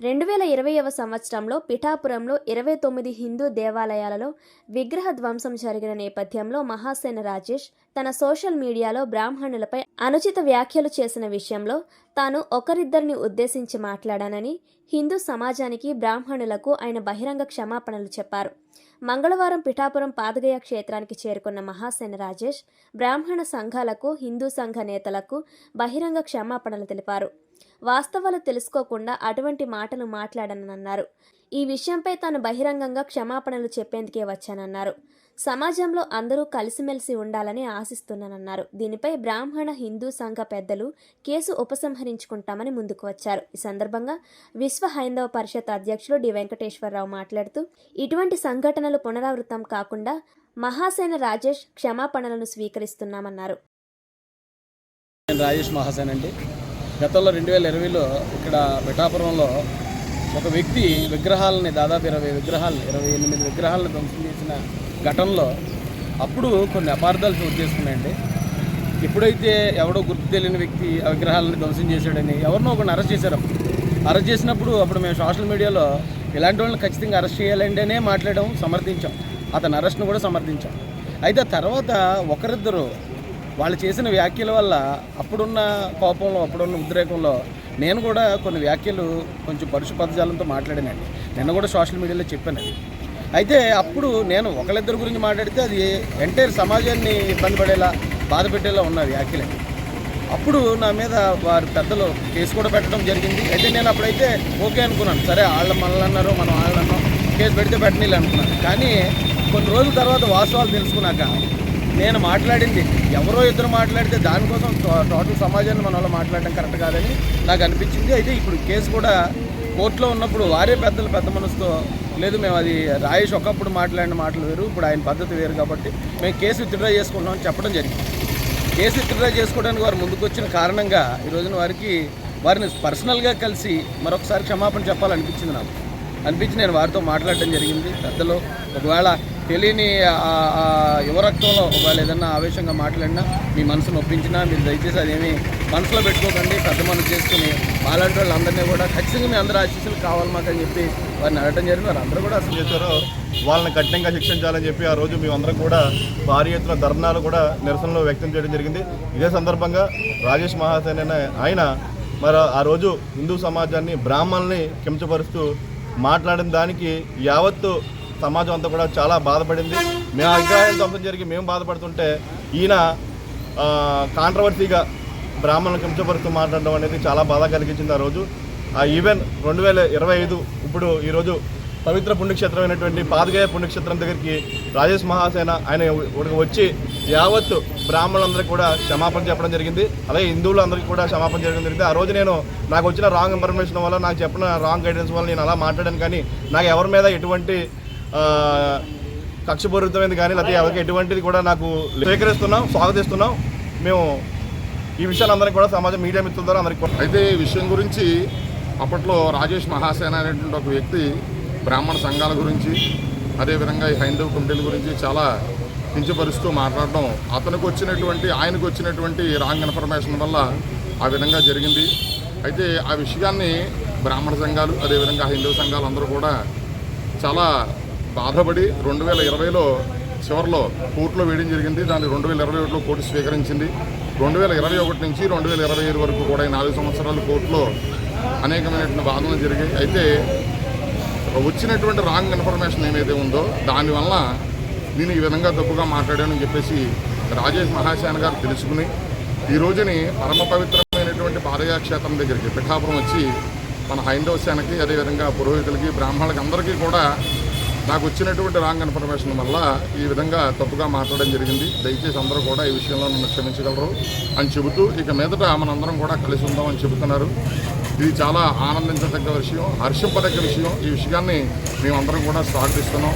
రెండు వేల ఇరవైవ సంవత్సరంలో పిఠాపురంలో ఇరవై తొమ్మిది హిందూ దేవాలయాలలో విగ్రహ ధ్వంసం జరిగిన నేపథ్యంలో మహాసేన రాజేష్ తన సోషల్ మీడియాలో బ్రాహ్మణులపై అనుచిత వ్యాఖ్యలు చేసిన విషయంలో తాను ఒకరిద్దరిని ఉద్దేశించి మాట్లాడానని హిందూ సమాజానికి బ్రాహ్మణులకు ఆయన బహిరంగ క్షమాపణలు చెప్పారు. మంగళవారం పిఠాపురం పాదగయ క్షేత్రానికి చేరుకున్న మహాసేన రాజేష్ బ్రాహ్మణ సంఘాలకు హిందూ సంఘ నేతలకు బహిరంగ క్షమాపణలు తెలిపారు. వాస్తవాలు తెలుసుకోకుండా అటువంటి మాటలు మాట్లాడనన్నారు. ఈ విషయంపై తాను బహిరంగంగా క్షమాపణలు చెప్పేందుకే వచ్చానన్నారు. సమాజంలో అందరూ కలిసిమెలిసి ఉండాలని ఆశిస్తున్నానన్నారు. దీనిపై బ్రాహ్మణ హిందూ సంఘ పెద్దలు కేసు ఉపసంహరించుకుంటామని ముందుకు వచ్చారు. ఈ సందర్భంగా విశ్వ హైందవ పరిషత్ అధ్యక్షులు డి. వెంకటేశ్వరరావు మాట్లాడుతూ ఇటువంటి సంఘటనలు పునరావృతం కాకుండా మహాసేన రాజేష్ క్షమాపణలను స్వీకరిస్తున్నామన్నారు. రాజేష్ మహాసేన్ అండి గతంలో రెండు వేల ఇరవైలో ఇక్కడ పిఠాపురంలో ఒక వ్యక్తి విగ్రహాలని దాదాపు ఇరవై విగ్రహాలు ఇరవై ఎనిమిది విగ్రహాలను ధ్వంసం చేసిన ఘటనలో అప్పుడు కొన్ని అపార్థాలు చోటు చేసుకున్నాయండి. ఎప్పుడైతే ఎవడో గుర్తు తెలియని వ్యక్తి ఆ విగ్రహాలను ధ్వంసం చేశాడని ఎవరినో ఒకరిని అరెస్ట్ చేశారు అప్పుడు. అరెస్ట్ చేసినప్పుడు అప్పుడు మేము సోషల్ మీడియాలో ఇలాంటి వాళ్ళని ఖచ్చితంగా అరెస్ట్ చేయాలంటేనే మాట్లాడడం సమర్థించాం. అతని అరెస్ట్ను కూడా సమర్థించాం. అయితే తర్వాత ఒకరిద్దరు వాళ్ళు చేసిన వ్యాఖ్యల వల్ల అప్పుడున్న కోపంలో అప్పుడున్న ఉద్రేకంలో నేను కూడా కొన్ని వ్యాఖ్యలు కొంచెం పరుషు పదజాలంతో మాట్లాడానండి. నిన్న కూడా సోషల్ మీడియాలో చెప్పానండి. అయితే అప్పుడు నేను ఒకళ్ళిద్దరి గురించి మాట్లాడితే అది ఎంటైర్ సమాజాన్ని ఇబ్బంది పడేలా బాధ పెట్టేలా ఉన్న వ్యాఖ్యలండి అప్పుడు నా మీద వారి పెద్దలు కేసు కూడా పెట్టడం జరిగింది. అయితే నేను అప్పుడైతే ఓకే అనుకున్నాను. సరే వాళ్ళ మనల్ని అన్నారు మనం వాళ్ళని అన్నాం. కేసు పెడితే పెట్టనీళ్ళు అనుకున్నాను. కానీ కొన్ని రోజుల తర్వాత వాస్తవాలు తెలుసుకున్నాక నేను మాట్లాడింది. ఎవరో ఇద్దరు మాట్లాడితే దానికోసం టోటల్ సమాజాన్ని మన వాళ్ళు మాట్లాడడం కరెక్ట్ కాదని నాకు అనిపించింది. అయితే ఇప్పుడు కేసు కూడా కోర్టులో ఉన్నప్పుడు వారే పెద్దలు పెద్ద మనసుతో లేదు మేము అది రాయేష్ ఒకప్పుడు మాట్లాడిన మాటలు వేరు ఇప్పుడు ఆయన పద్ధతి వేరు కాబట్టి మేము కేసు విత్డ్రా చేసుకుంటామని చెప్పడం జరిగింది. కేసు విత్డ్రా చేసుకోవడానికి వారు ముందుకు వచ్చిన కారణంగా ఈ రోజున వారికి వారిని పర్సనల్గా కలిసి మరొకసారి క్షమాపణ చెప్పాలనిపించింది నాకు. అనిపించి నేను వారితో మాట్లాడడం జరిగింది. పెద్దలు ఒకవేళ తెలియని యువరక్తంలో ఒకవేళ ఏదన్నా ఆవేశంగా మాట్లాడినా మీ మనసును ఒప్పించినా మీరు దయచేసి అదేమి మనసులో పెట్టుకోకండి పెద్ద మనసు చేసుకుని అలాంటి వాళ్ళందరినీ కూడా ఖచ్చితంగా మీ అందరూ ఆశీస్సులు కావాలి మాకని అని చెప్పి వారిని అడగడం జరిగింది. వారు అందరూ కూడా అసలు చేశారో వాళ్ళని కఠినంగా శిక్షించాలని చెప్పి ఆ రోజు మేమందరం కూడా భారీ ఎత్తున ధర్నాలు కూడా నిరసనలు వ్యక్తం చేయడం జరిగింది. ఇదే సందర్భంగా రాజేష్ మహాసేన ఆయన మరి ఆ రోజు హిందూ సమాజాన్ని బ్రాహ్మణుల్ని కించపరుస్తూ మాట్లాడిన దానికి యావత్తు సమాజం అంతా కూడా చాలా బాధపడింది. మేము ఆ విగ్రహాలు ధ్వంసం జరిగి మేము బాధపడుతుంటే ఈయన కాంట్రవర్సీగా బ్రాహ్మణులను కించపరుస్తూ మాట్లాడడం అనేది చాలా బాధ కలిగించింది ఆ రోజు. ఆ ఈవెన్ రెండు వేల ఇరవై ఐదు ఇప్పుడు ఈరోజు పవిత్ర పుణ్యక్షేత్రమైనటువంటి పాదగయ పుణ్యక్షేత్రం దగ్గరికి రాజేష్ మహాసేన ఆయన వచ్చి యావత్తు బ్రాహ్మణులందరికీ కూడా క్షమాపణ చెప్పడం జరిగింది. అలాగే హిందువులందరికీ కూడా క్షమాపణ చేయడం జరిగింది. ఆ రోజు నేను నాకు వచ్చిన రాంగ్ ఇన్ఫర్మేషన్ వల్ల నాకు చెప్పిన రాంగ్ గైడెన్స్ వల్ల నేను అలా మాట్లాడాను. కానీ నాకు ఎవరి మీద ఎటువంటి కక్షపూరితమైంది కానీ లేకపోతే ఎవరికి ఎటువంటిది కూడా నాకు స్వీకరిస్తున్నాం స్వాగతిస్తున్నాం. మేము ఈ విషయాలు అందరికీ కూడా సమాజం మీడియా మిత్రుల ద్వారా అందరికీ అయితే ఈ విషయం గురించి అప్పట్లో రాజేష్ మహాసేన అనేటువంటి ఒక వ్యక్తి బ్రాహ్మణ సంఘాల గురించి అదేవిధంగా ఈ హైందవ కమిటీల గురించి చాలా కించపరుస్తూ మాట్లాడడం అతనికి వచ్చినటువంటి ఆయనకు వచ్చినటువంటి రాంగ్ ఇన్ఫర్మేషన్ వల్ల ఆ విధంగా జరిగింది. అయితే ఆ విషయాన్ని బ్రాహ్మణ సంఘాలు అదేవిధంగా హైందవ సంఘాలు అందరూ కూడా చాలా బాధపడి రెండు వేల ఇరవైలో చివరిలో కోర్టులో వేయడం జరిగింది. దాన్ని రెండు వేల ఇరవై ఒకటిలో కోర్టు స్వీకరించింది. రెండు వేల ఇరవై ఒకటి నుంచి రెండు వేల ఇరవై ఐదు వరకు కూడా ఈ నాలుగు సంవత్సరాలు కోర్టులో అనేకమైనటువంటి వాదనలు జరిగాయి. అయితే వచ్చినటువంటి రాంగ్ ఇన్ఫర్మేషన్ ఏమైతే ఉందో దానివల్ల నేను ఈ విధంగా తప్పుగా మాట్లాడానని చెప్పేసి రాజేష్ మహాశాన గారు తెలుసుకుని ఈ రోజుని పరమ పవిత్రమైనటువంటి పాదయాక్షేత్రం దగ్గరికి పిఠాపురం వచ్చి మన హైందవ సేనకి అదేవిధంగా పురోహితులకి బ్రాహ్మణులకి అందరికీ కూడా నాకు వచ్చినటువంటి రాంగ్ ఇన్ఫర్మేషన్ వల్ల ఈ విధంగా తప్పుగా మాట్లాడడం జరిగింది. దయచేసి అందరూ కూడా ఈ విషయంలో నన్ను క్షమించగలరు అని చెబుతూ ఇక మీదట మనందరం కూడా కలిసి ఉందామని చెబుతున్నారు. ఇది చాలా ఆనందించదగ్గ విషయం హర్షింపదగ్గ విషయం. ఈ విషయాన్ని మేమందరం కూడా స్వాగతిస్తున్నాం.